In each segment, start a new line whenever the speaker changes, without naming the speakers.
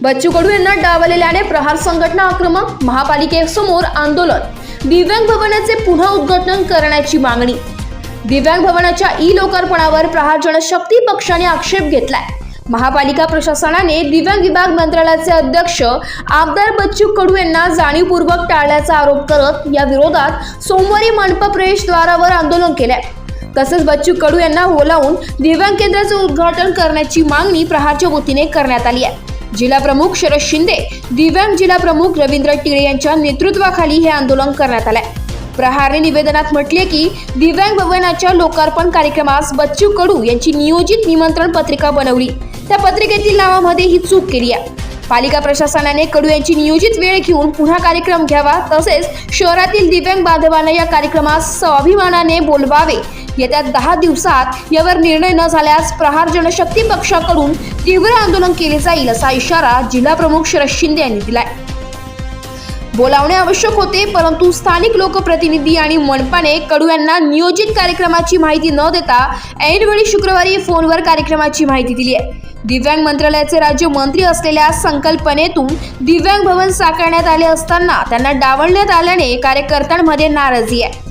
बच्चू कडू यांना डावलेल्याने प्रहार संघटना आक्रमक महापालिकेसमोर आंदोलन. दिव्यांग भवनाचे पुन्हा उद्घाटन करण्याची मागणी. दिव्यांग भवनाच्या ई लोकार्पणावर प्रहार जनशक्ती पक्षाने आक्षेप घेतलाय. महापालिका प्रशासनाने दिव्यांग विभाग मंत्रालयाचे अध्यक्ष आमदार बच्चू कडू यांना जाणीवपूर्वक टाळल्याचा आरोप करत या विरोधात सोमवारी मंडप प्रवेशद्वारावर आंदोलन केलंय. तसेच बच्चू कडू यांना बोलावून दिव्यांग केंद्राचे उद्घाटन करण्याची मागणी प्रहारच्या वतीने करण्यात आली आहे. जिल्हा प्रमुख शरद शिंदे दिव्यांग जिल्हा प्रमुख रवींद्र टिळे यांच्या नेतृत्वाखाली हे आंदोलन करण्यात आलंय. प्रहारने निवेदनात म्हटले की दिव्यांग भवनाच्या लोकार्पण कार्यक्रमास बच्चू कडू यांची नियोजित निमंत्रण पत्रिका बनवली. त्या पत्रिकेतील नावामध्ये ही चूक केली आहे. पालिका प्रशासनाने कडू यांची नियोजित वेळ घेऊन पुन्हा कार्यक्रम घ्यावा तसेच शहरातील दिव्यांग बांधवांना या कार्यक्रमास स्वाभिमानाने बोलवावे. येत्या दहा दिवसात यावर निर्णय न झाल्यास प्रहार जनशक्ती पक्षाकडून तीव्र आंदोलन केले जाईल असा इशारा जिल्हा प्रमुख शरद शिंदे यांनी दिलाय. बोलावणे आवश्यक होते परंतु स्थानिक लोकप्रतिनिधी आणि मनपाने कडू यांना नियोजित कार्यक्रमाची माहिती न देता ऐनवेळी शुक्रवारी फोनवर कार्यक्रमाची माहिती दिली आहे. दिव्यांग मंत्रालयाचे राज्य मंत्री असलेल्या संकल्पनेतून दिव्यांग भवन साकारण्यात आले असताना त्यांना डावलण्यात आल्याने कार्यकर्त्यांमध्ये नाराजी आहे.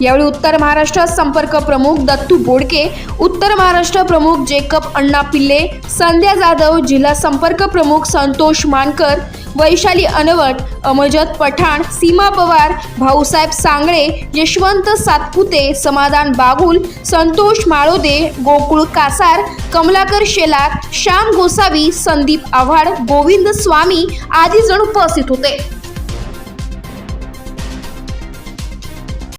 यावेळी उत्तर महाराष्ट्र संपर्क प्रमुख दत्तू बोडके उत्तर महाराष्ट्र प्रमुख जेकब अण्णा पिल्ले संध्या जाधव जिल्हा संपर्क प्रमुख संतोष मानकर वैशाली अनवट अमजद पठाण सीमा पवार भाऊसाहेब सांगळे यशवंत सातपुते समाधान बागुल संतोष माळोदे गोकुळ कासार कमलाकर शेलार श्याम गोसावी संदीप आव्हाड गोविंद स्वामी आदी जण उपस्थित होते.